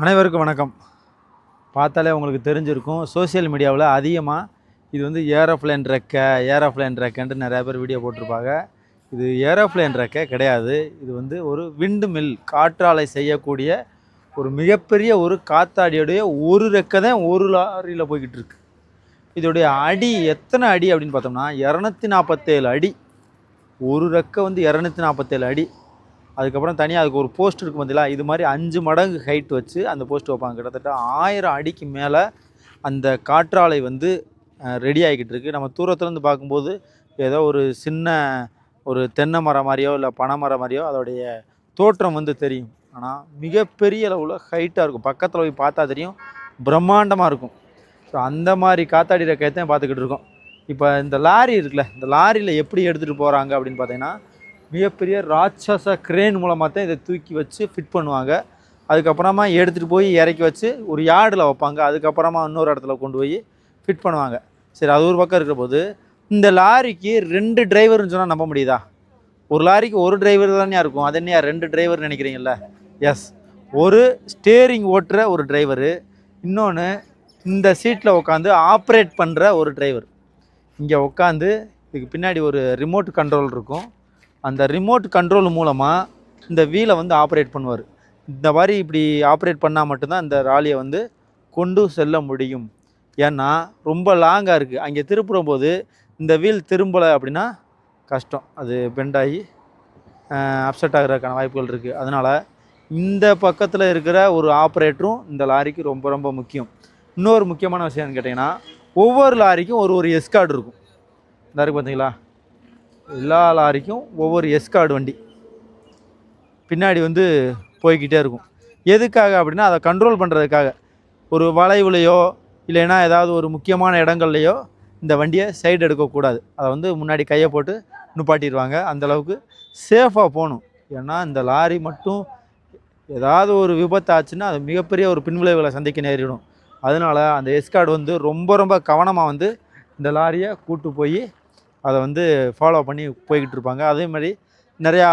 அனைவருக்கும் வணக்கம். பார்த்தாலே உங்களுக்கு தெரிஞ்சிருக்கும். சோஷியல் மீடியாவில் அதிகமாக இது வந்து ஏரோப்ளேன் ரெக்கை ஏரோப்ளேன் ரெக்கைன்ட்டு நிறையா பேர் வீடியோ போட்டிருப்பாங்க. இது ஏரோப்ளேன் ரெக்கை கிடையாது. இது வந்து ஒரு விண்டு மில் காற்றாலை செய்யக்கூடிய ஒரு மிகப்பெரிய ஒரு காத்தாடியோடைய ஒரு ரெக்கை தான் ஒரு லாரியில் போய்கிட்டு இருக்கு. இதோடைய அடி எத்தனை அடி அப்படின்னு பார்த்தோம்னா இரநூத்தி நாற்பத்தேழு அடி. ஒரு ரெக்கை வந்து இரநூத்தி நாற்பத்தேழு அடி. அதுக்கப்புறம் தனியாக அதுக்கு ஒரு போஸ்ட் இருக்கும் பார்த்தீங்களா இது மாதிரி அஞ்சு மடங்கு ஹைட் வச்சு அந்த போஸ்ட் வைப்பாங்க. கிட்டத்தட்ட ஆயிரம் அடிக்கு மேலே அந்த காற்றாலை வந்து ரெடி ஆகிக்கிட்டு இருக்குது நம்ம தூரத்துலேருந்து பார்க்கும்போது ஏதோ ஒரு சின்ன ஒரு தென்னை மரம் மாதிரியோ இல்லை பனை மரம் மாதிரியோ அதோடைய தோற்றம் வந்து தெரியும். ஆனால் மிகப்பெரிய அளவில் ஹைட்டாக இருக்கும். பக்கத்தில் போய் பார்த்தா தெரியும் பிரம்மாண்டமாக இருக்கும். ஸோ அந்த மாதிரி காத்தாடி ரெக்கையத்தான் பார்த்துக்கிட்டு இருக்கோம். இப்போ இந்த லாரி இருக்குல்ல இந்த லாரியில் எப்படி எடுத்துகிட்டு போகிறாங்க அப்படின்னு பார்த்தீங்கன்னா மிகப்பெரிய ராட்சச கிரேன் மூலமாக தான் இதை தூக்கி வச்சு ஃபிட் பண்ணுவாங்க. அதுக்கப்புறமா எடுத்துகிட்டு போய் இறக்கி வச்சு ஒரு யார்டில் வைப்பாங்க. அதுக்கப்புறமா இன்னொரு இடத்துல கொண்டு போய் ஃபிட் பண்ணுவாங்க. சரி அது ஒரு பக்கம் இருக்கிற போது இந்த லாரிக்கு ரெண்டு டிரைவர்னு சொன்னால் நம்ப முடியுதா? ஒரு லாரிக்கு ஒரு டிரைவர் தானே இருக்கும். அது என்னையா ரெண்டு டிரைவர் நினைக்கிறீங்கல்ல? எஸ் ஒரு ஸ்டேரிங் ஓட்டுற ஒரு டிரைவரு இன்னொன்று இந்த சீட்டில் உட்காந்து ஆப்ரேட் பண்ணுற ஒரு டிரைவர் இங்கே உட்காந்து இதுக்கு பின்னாடி ஒரு ரிமோட் கண்ட்ரோல் இருக்கும். அந்த ரிமோட் கண்ட்ரோல் மூலமாக இந்த வீலை வந்து ஆப்ரேட் பண்ணுவார். இந்த மாதிரி இப்படி ஆப்ரேட் பண்ணால் மட்டும்தான் இந்த ராலியை வந்து கொண்டு செல்ல முடியும். ஏன்னா ரொம்ப லாங்காக இருக்குது அங்கே திருப்புற போது இந்த வீல் திரும்பலை அப்படின்னா கஷ்டம். அது பெண்டாகி அப்செட் ஆகிறதுக்கான வாய்ப்புகள் இருக்குது அதனால் இந்த பக்கத்தில் இருக்கிற ஒரு ஆப்ரேட்டரும் இந்த லாரிக்கு ரொம்ப ரொம்ப முக்கியம். இன்னொரு முக்கியமான விஷயம்னு கேட்டிங்கன்னா ஒவ்வொரு லாரிக்கும் ஒரு ஒரு எஸ்கார்டு இருக்கும். இந்த இருக்கு பார்த்தீங்களா எல்லா லாரிக்கும் ஒவ்வொரு எஸ்கார்டு வண்டி. பின்னாடி வந்து போய்கிட்டே இருக்கும். எதுக்காக அப்படின்னா அதை கண்ட்ரோல் பண்ணுறதுக்காக ஒரு வளைவுலையோ இல்லைன்னா ஏதாவது ஒரு முக்கியமான இடங்கள்லையோ இந்த வண்டியை சைடு எடுக்கக்கூடாது. அதை வந்து முன்னாடி கையை போட்டு நிப்பாட்டிடுவாங்க. அந்தளவுக்கு சேஃபாக போகணும். ஏன்னா இந்த லாரி மட்டும் ஏதாவது ஒரு விபத்து ஆச்சுன்னா அது மிகப்பெரிய ஒரு பின்விளைவுகளை சந்திக்க நேரிடும். அதனால் அந்த எஸ்கார்டு வந்து ரொம்ப ரொம்ப கவனமாக வந்து இந்த லாரியை கூட்டு போய் அதை வந்து ஃபாலோ பண்ணி போய்கிட்டு இருப்பாங்க. அதே மாதிரி நிறையா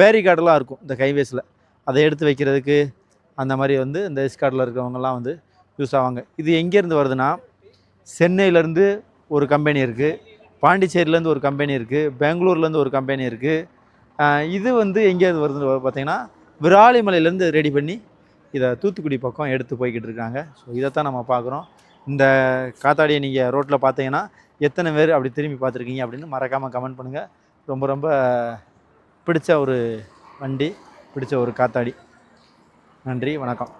பேரிகார்டெலாம் இருக்கும் இந்த கைவேஸில் அதை எடுத்து வைக்கிறதுக்கு அந்த மாதிரி வந்து இந்த எஸ்கார்டில் இருக்கிறவங்கலாம் வந்து யூஸ் ஆவாங்க. இது எங்கேருந்து வருதுன்னா சென்னையிலேருந்து ஒரு கம்பெனி இருக்குது பாண்டிச்சேரியிலேருந்து ஒரு கம்பெனி இருக்குது பெங்களூர்லேருந்து ஒரு கம்பெனி இருக்குது இது வந்து எங்கேருந்து வருதுன்னு பார்த்தீங்கன்னா விராலிமலையிலேருந்து ரெடி பண்ணி இதை தூத்துக்குடி பக்கம் எடுத்து போய்கிட்டு இருக்காங்க. ஸோ இதைத்தான் நம்ம பார்க்குறோம். இந்த காத்தாடியை நீங்கள் ரோட்டில் பார்த்தீங்கன்னா எத்தனை பேர் அப்படி திரும்பி பார்த்துருக்கீங்க அப்படின்னு மறக்காமல் கமெண்ட் பண்ணுங்கள் ரொம்ப ரொம்ப பிடிச்ச ஒரு வண்டி பிடிச்ச ஒரு காத்தாடி. நன்றி வணக்கம்.